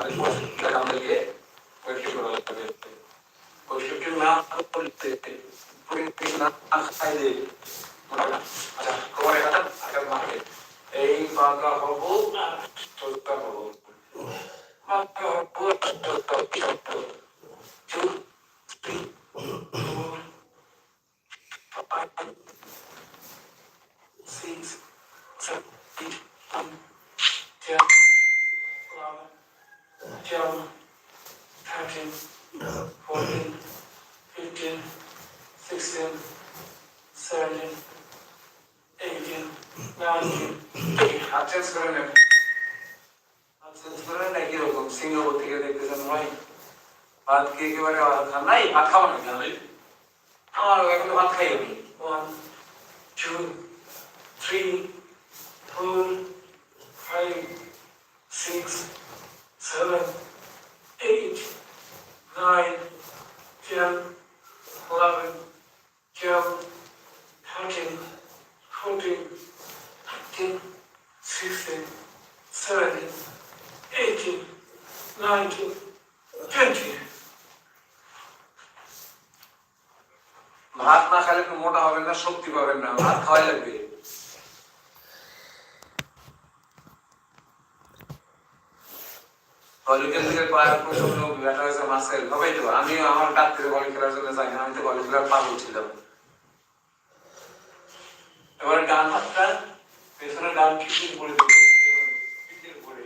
Salimos de la por ejemplo, 12, 13, 14, 15, 16, 17, 18, 19, হাত change করে নেন। হাত চেঞ্জ করে নেন সিংহবতীকে দেখতেছেন ভাই? ভাত কি একেবারে খান? নাই ভাত খাওয়া না তাহলে আমার এখন ভাত খাই আমি। One two three four five six seven eight nine ten eleven twelve thirteen fourteen fifteen sixteen seventeen eighteen nineteen twenty ভাত না আপনি মোটা হবেন না, শক্তি পাবেন না, ভাত খাওয়াই লাগবে। কলিকের থেকে পায়ের প্রচণ্ড ব্যথা হয়েছে মাসেল হবেই তো আমি আমার ডাক থেকে বল খেলার জন্য যাই আমি তো বল খেলার পাগল ছিলাম এবারে ডান হাতটা পেছনে ডান কিটির উপরে কিটির উপরে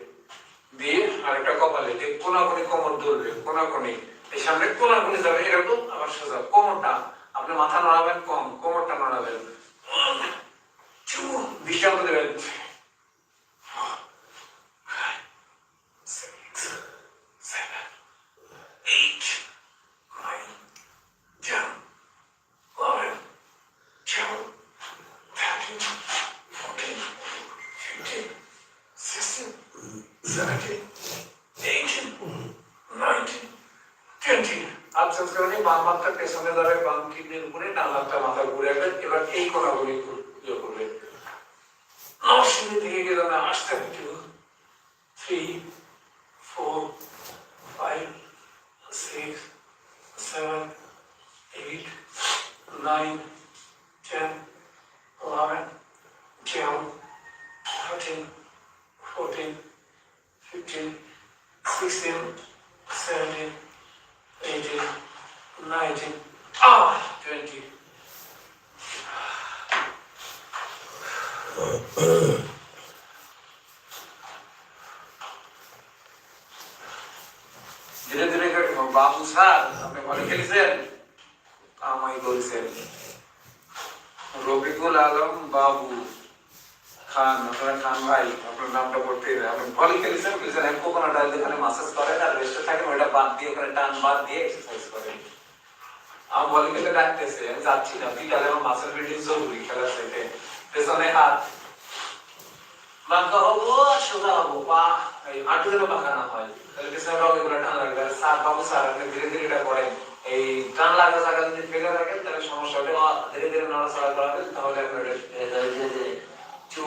দিয়ে আরেকটা কপালে দিয়ে কোনাকুনি কোমর ধরবে, কোনাকুনি। এই সামনে কোনাকুনি যাবে, এরকম আবার সোজা, কোমরটা, আপনি মাথা নড়াবেন কম, কোমরটা নড়াবেন। দৃষ্টান্ত দেবেন six, seven, eight, nine, ten, eleven, twelve, thirteen, fourteen, fifteen, sixteen, seventeen, eighteen, nineteen, twenty. হাত চেঞ্জ করে নিই বাম হাতটা পেছনে যাবে বাম কিডনির উপরে ডান হাতটা মাথার উপরে রাখবেন এবার এই কোনাগুলি ইয়ে করবেন নরসিংদী থেকে গেলে আমি আসতে three four, five, six, seven, eight, nine, ten, eleven, twelve, thirteen, fourteen, fifteen, sixteen, seventeen, eighteen, nineteen, ah, twenty. ধীরে ধীরে করে বাবু স্যার আপনি ভালো খেলেছেন কামাই করেছেন রবিকুল আলম বাবু আপনার খান ভাই, আপনার নামটা পড়তে আপনি ভালো খেলেছেন খেলেছেন আমি কোকোনাট ডাল যেখানে মাসাজ করেন, আর রেস্টে থাকেন, ওইটা বাদ দিয়ে ওখানে টান বাদ দিয়ে এক্সারসাইজ করেন। আমার বলি খেলে ডাকতেছে, আমি যাচ্ছি না, বিকালে আমার মাসেল বিল্ডিং জরুরি খেলার সাথে। পেছনে হাত। বাঁকা হব, সোজা হব, পা হাঁটু যেন বাঁকা হয়। তাহলে পেছনে রঙে করে টান লাগবে স্যার বাবু, স্যার, আপনি ধীরে ধীরে এটা করেন। এই টান লাগা জায়গা যদি ফেলে রাখেন, তাহলে সমস্যা হবে ধীরে ধীরে নড়াচড়া করাবেন, তাহলে আপনার two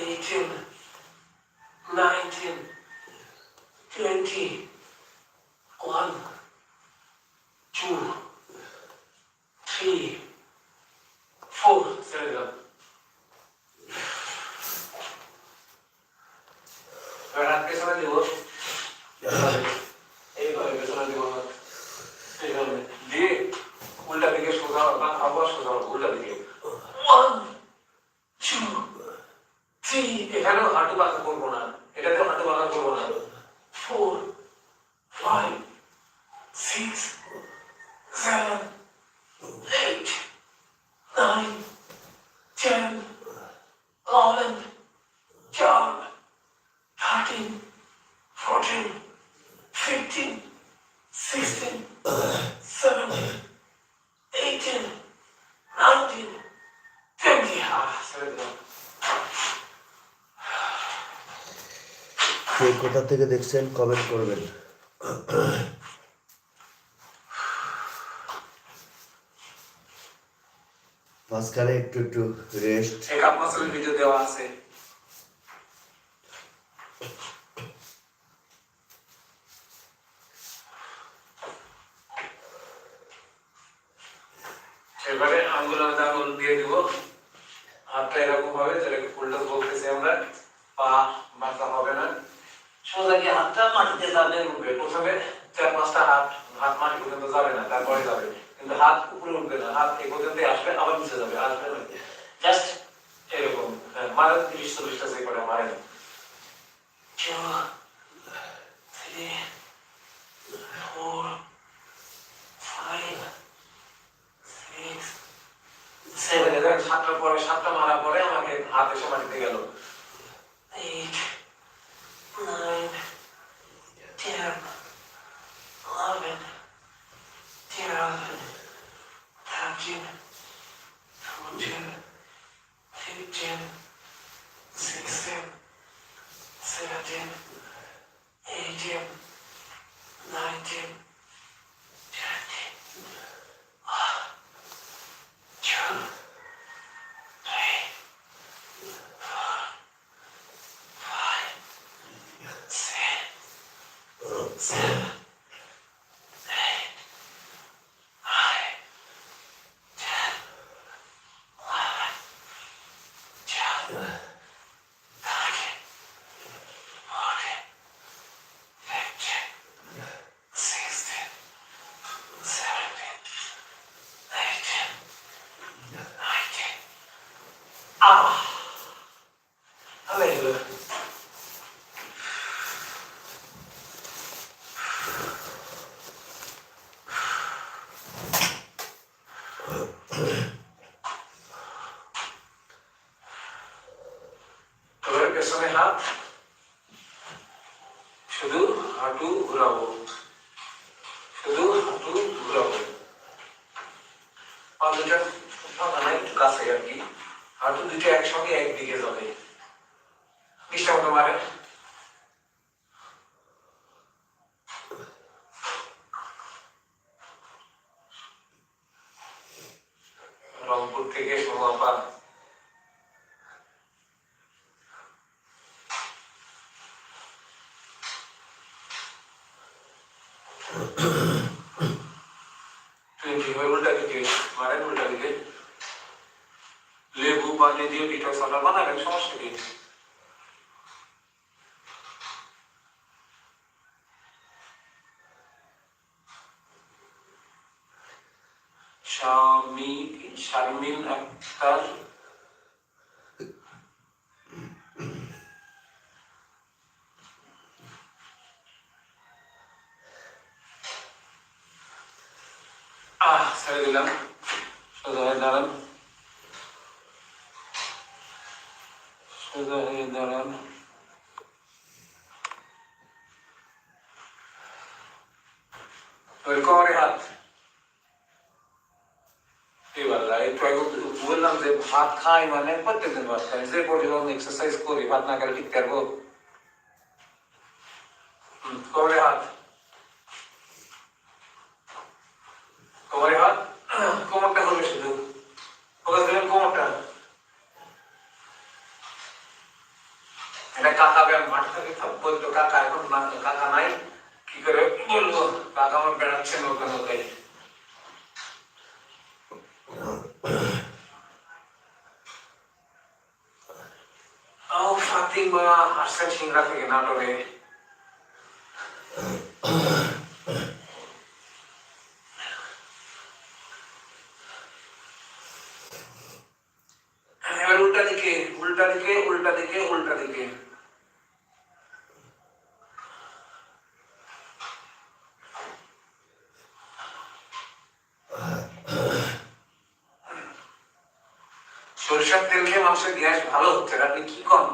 Eighteen, nineteen, twenty, one, two, three, four. Stand up. হাত পেছনে দিব এইভাবে পেছনে দিব এইভাবে দিয়ে উল্টা দিকে সোজা বা আবার সোজা উল্টা দিকে ওয়ান টু থ্রি এখানেও হাঁটু বাঁকা করব না এটাতেও হাঁটু বাঁকা করব না। Four five six seven eight nine ten eleven, twelve, thirteen, fourteen, কোথা থেকে দেখছেন কমেন্ট করবেন। মাঝখানে একটু একটু রেস্ট ভিডিও দেওয়া আছে। দিয়ে এরকম হবে, যেটাকে ফুলটা বলতেছি আমরা, পা বাঁকা হবে না। হাতটা মাটিতে যাবে উঠবে প্রথমে চার পাঁচটা হাত হাত মাটি পর্যন্ত যাবে না তারপরে যাবে কিন্তু হাত উপরে উঠবে না হাত এই পর্যন্ত আসবে আবার নিচে যাবে আসবে জাস্ট এরকম হ্যাঁ, মারা তিরিশ চল্লিশটা এদের পরে সাতটা মারা পরে আমাকে হাত এসে মাটিতে গেল eight nine, ten, eleven, ten, thirteen, twenty হয় উল্টা দিকে মারেন উল্টা দিকে লেবু পানি দিয়ে পিঠা সাদা বানাবেন সমস্যা কি ওই কোমরে হাত এবার একটু আগে বললাম যে ভাত খাই মানে প্রত্যেকদিন ভাত খাই যে পরিমাণ এক্সারসাইজ করি ভাত না খেলে ঠিক পারব হুম, কোমরে হাত কোমরে হাত কোমরটা হবে শুধু ফোকাস দিলেন কোমরটা এটা কাকা ব্যায়াম মাঠ থেকে থাক বলতো কাকা এখন না কাকা নাই কি করে বলব কাকা আমার বেড়াচ্ছে নৌকা নৌকায় ও ফাতিমা আসছেন সিংড়া থেকে নাটোরে এবার উল্টা দিকে উল্টা দিকে উল্টা দিকে উল্টা দিকে সরিষার তেল খেয়ে মানুষের গ্যাস ভালো হচ্ছে না, আপনি কি কম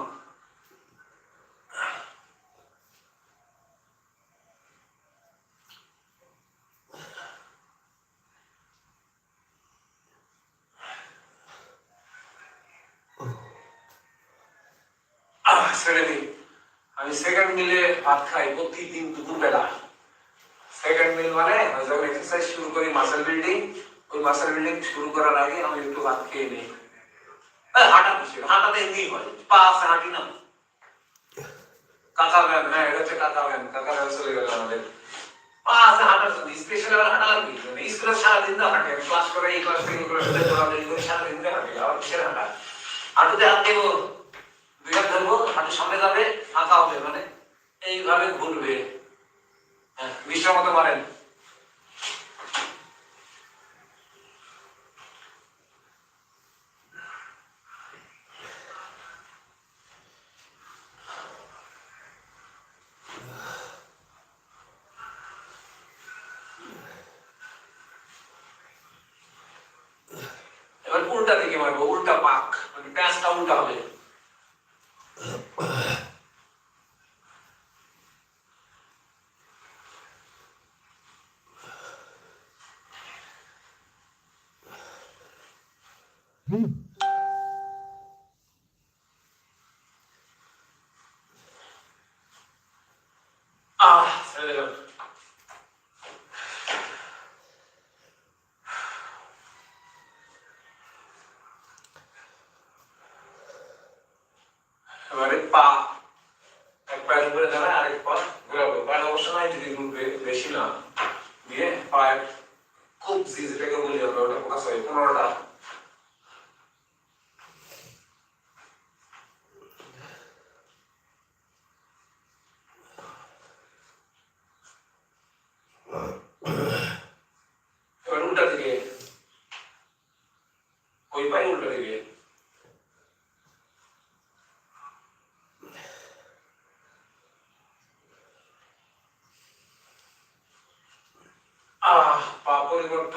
আহ ছেড়ে দিই আমি সেকেন্ড মিলে ভাত খাই প্রতিদিন দুপুরবেলা। সেকেন্ড মিল মানে এক্সারসাইজ শুরু করি মাসেল বিল্ডিং ওই মাসেল বিল্ডিং শুরু করার আগে আমি একটু ভাত খেয়ে নিই। হাঁটা হাঁটাতে এমনি হয়? পা আছে, হাঁটি না। কাকা ব্যায়াম হ্যাঁ এটা হচ্ছে কাকা ব্যায়াম। কাকা ব্যায়াম চলে গেল আমাদের। পা আছে, হাঁটার জন্য। স্পেশাল হাঁটা লাগবে? স্কুলে সারাদিন তো হাঁটে। ক্লাস করে, এই ক্লাস থেকে ক্লাস করে দৌড়াদৌড়ি করে সারাদিন হাঁটে। আবার কিসের হাঁটা? হাঁটুতে দেবো, দুই হাত ধরবো হাঁটু সামনে যাবে, ফাঁকা হবে মানে এইভাবে ঘুরবে। হ্যাঁ মতো মারেন। উল্টা দিকে মারবো উল্টা পাক মানে প্যাঁচটা উল্টা হবে।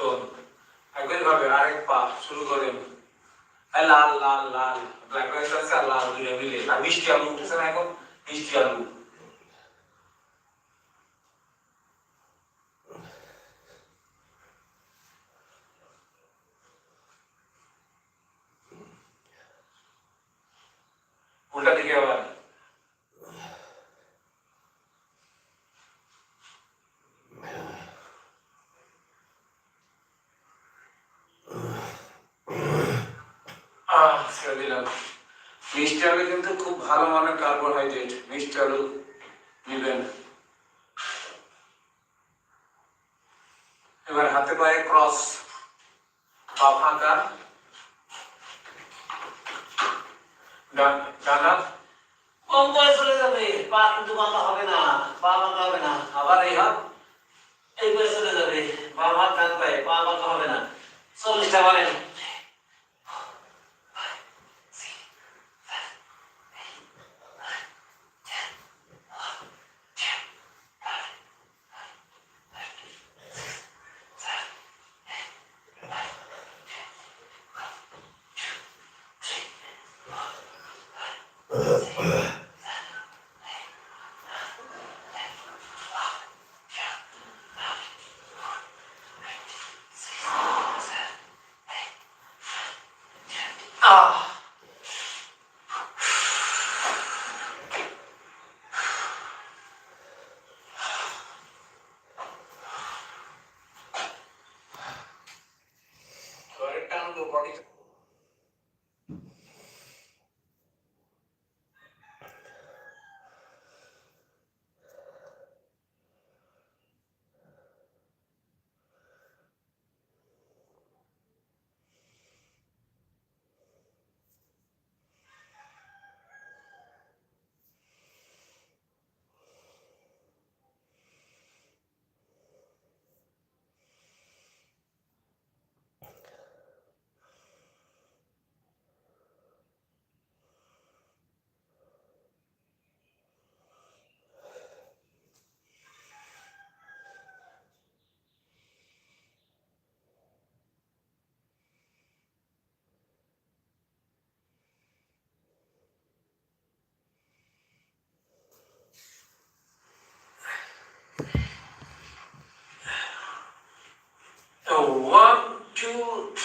Cantón ছেড়ে দিলাম। মিষ্টি আলু কিন্তু খুব ভালো মানের কার্বোহাইড্রেট মিষ্টি আলু নিবেন।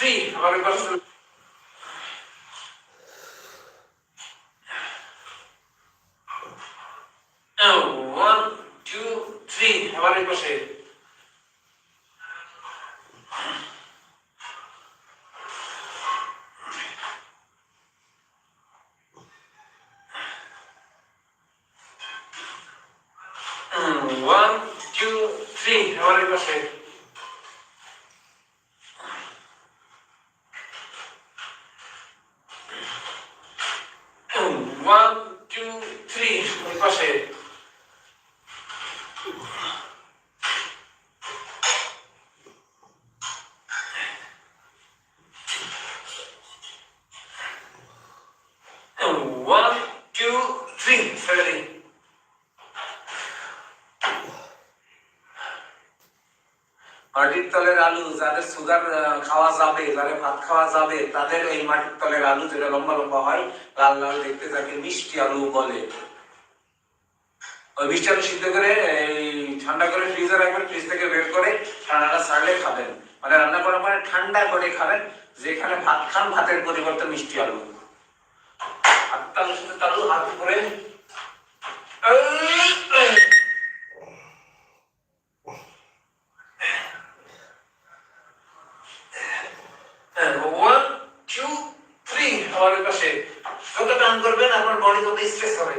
One, two, three. Oh, one, two, three. Three ফেরি মাটির তলের আলু, যাদের সুগার খাওয়া যাবে, যাদের ভাত খাওয়া যাবে, তাদের এই মাটির তলের আলু যেটা লম্বা লম্বা হয়, লাল লাল দেখতে যাকে মিষ্টি আলু বলে। ওই মিষ্টি আলু সিদ্ধ করে, এই ঠান্ডা করে ফ্রিজে রাখবেন ফ্রিজ থেকে বের করে ঠান্ডাটা ছাড়লে খাবেন। মানে রান্না করার পরে ঠান্ডা করে খাবেন, যেখানে ভাত খান, ভাতের পরিবর্তে মিষ্টি আলু। তালুর সাথে তারও হাত করে ওয়ান টু থ্রি আমার পাশে যত টান করবেন আপনার বডি তত স্ট্রেস হবে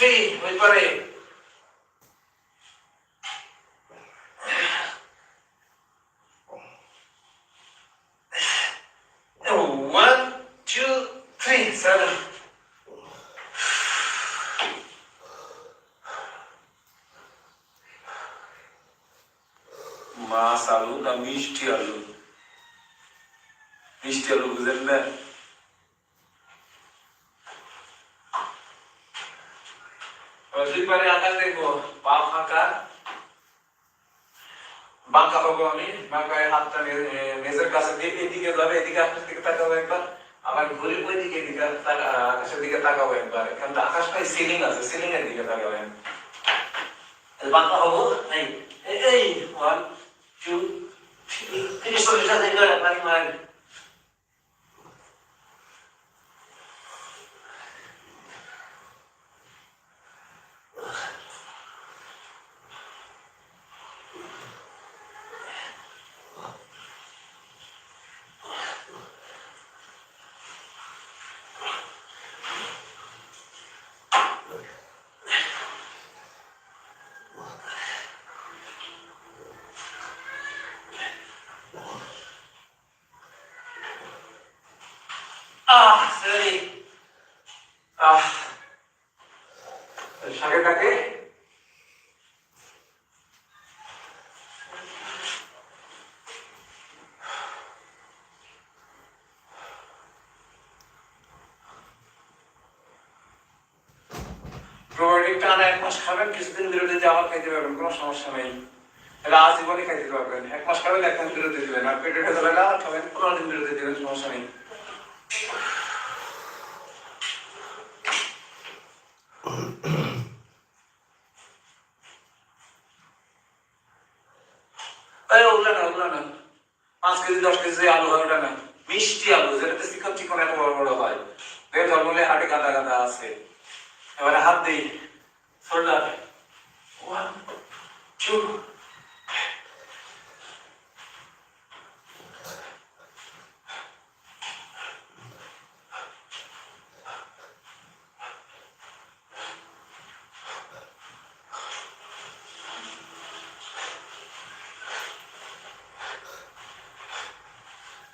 Sì, noi faremo. মেজের কাছে দিয়ে এদিকে যাবে, এদিকে আকাশের দিকে তাকাবো একবার। আবার ঘুরে ওই দিকে এদিকে আকাশের দিকে তাকাবো একবার। কারণ আকাশটাই সিলিং আছে সিলিং এর দিকে তাকাবো বাঁকা হব? এই, এই- ওয়ান টু তিরিশ, চল্লিশ হাজার করে মারেন প্রোবায়োটিক টানা এক মাস খাবেন, কিছুদিন বিরতিতে আবার খাইতে পারবেন, কোনো সমস্যা নেই। এটা আজীবনই খাইতে পারবেন। এক মাস খাবেন একদিন বিরতি দিবেন। আর পেটে ভেতরে আবার খাবেন, পনেরো দিন বিরতি দিবেন, সমস্যা নেই এই ওগুলো না ওগুলো না পাঁচ কেজি দশ কেজি আলু হয় ওটা না মিষ্টি আলু যেটাতে চিকন চিকন এত বড় বড় হয় দেখে ধর্মলে হাটে গাদা গাদা আছে এবারে হাত দিই শোল্ডার ওয়ান টু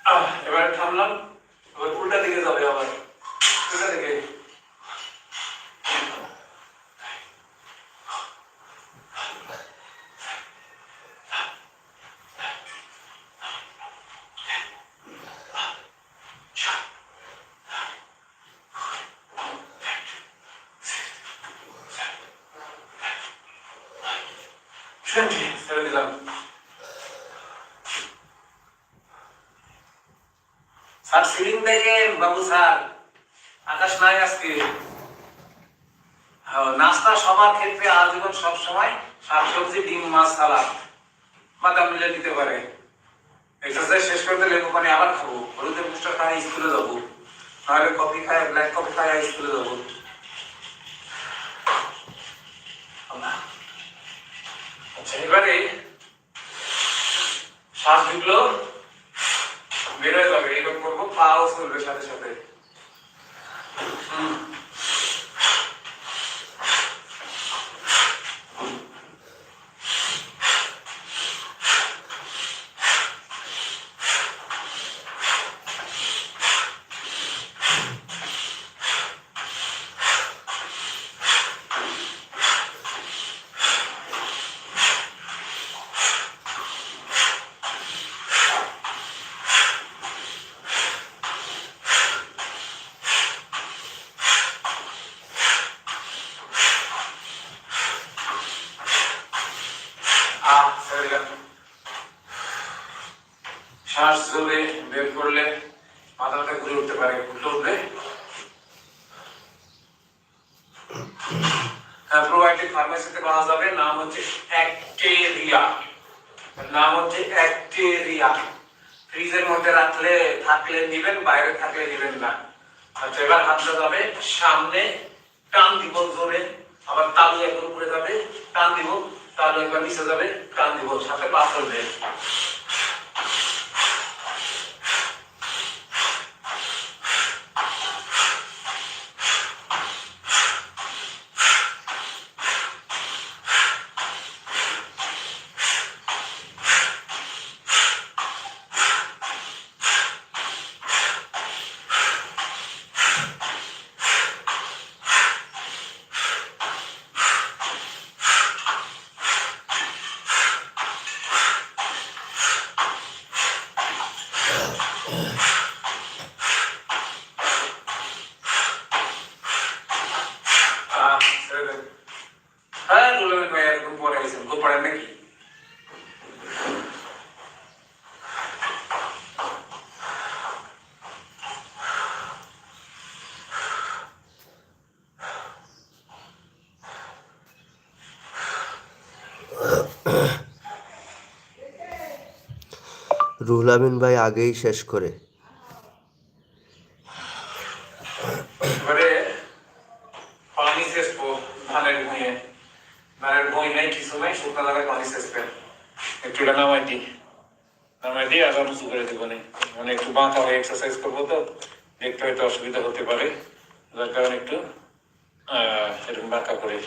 আহ, এবারে থামলাম আবার উল্টা দিকে যাবে আবার কোথা থেকে ছেড়ে ছেড়ে দিলাম স্যার সিলিং দেখেন বাবু স্যার আকাশ নাই আজকে। হ্যাঁ, নাস্তা সবার ক্ষেত্রে আজীবন সব সময় শাকসবজি ডিম মাছ সালাদ। বাদাম মিলে দিতে পারে। এক্সারসাইজ শেষ করতে লেবু পানি আবার খাব। হলুদের পুষ্টার খাই স্কুলে যাব। নাহলে কফি খাই ব্ল্যাক কফি খাই স্কুলে যাব। আচ্ছা এবারে শ্বাস ঢুকলো বেরোয় যাবে এইরকম করব পাও চলবে সাথে সাথে হুম। আহ ছেড়ে দিলাম। শ্বাস জোরে বের করলে মাথা মাথা ঘুরে উঠতে পারে উল্টো উঠলে হ্যাঁ প্রোবায়োটিক ফার্মেসিতে পাওয়া যাবে নাম হচ্ছে অ্যাক্টেরিয়া নাম হচ্ছে অ্যাক্টেরিয়া ফ্রিজের মধ্যে রাখলে থাকলে নিবেন বাইরে থাকলে নিবেন না আচ্ছা এবার হাতটা যাবে সামনে টান দিব জোরে, আবার তালু একবার উপরে যাবে টান দিব, তালু একবার নিচে যাবে টান দিব, সাথে পা চলবে আহ ছেড়ে দেন হ্যাঁ দুলাভাই ভাই এরকম পরে গেছেন খুব পড়েন নাকি রুহুল আমিন ভাই আগেই শেষ করে এবারে পানি শেষবো ধানের ভুঁইয়ে ধানের ভুঁই নাই কিছু নাই শুকনো জায়গায় পানি শেষবেন একটু এটা নামাই দিই নামাই দিয়ে আবার উঁচু করে দেবো নে। মানে একটু বাঁকা হয়ে এক্সারসাইজ করব তো দেখতে হয়তো অসুবিধা হতে পারে যার কারণে একটু আহ, এরকম বাঁকা করে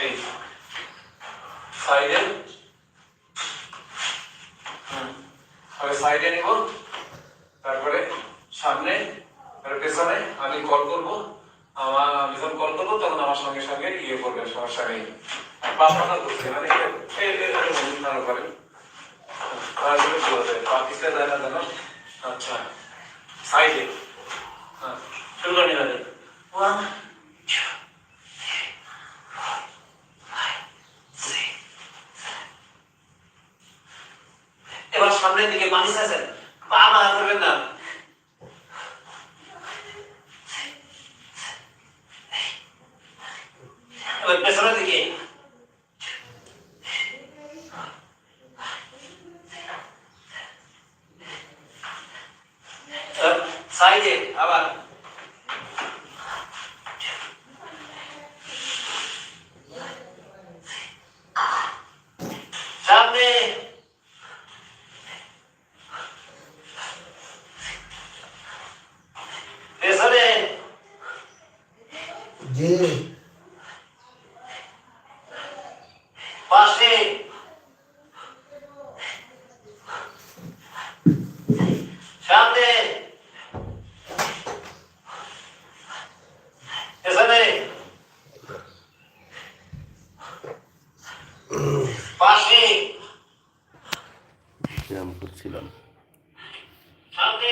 এই সাইডে আমি সাইডে নিব। তারপরে সামনে পেছনে আমি কল করব। আমার, আমি যখন কল করব, তখন আমার সঙ্গে সঙ্গে ইয়ে করবেন সমস্যা নেই। পাতা করছে মানে করেন তারপরে। পা যায় না জানো? আচ্ছা সাইডে। হ্যাঁ শুরু করি না ওয়ান এবার সামনের দিকে মানুষ আছেন পা বাধা করবেন না। এবার পেছনের দিকে। সাইডে আবার।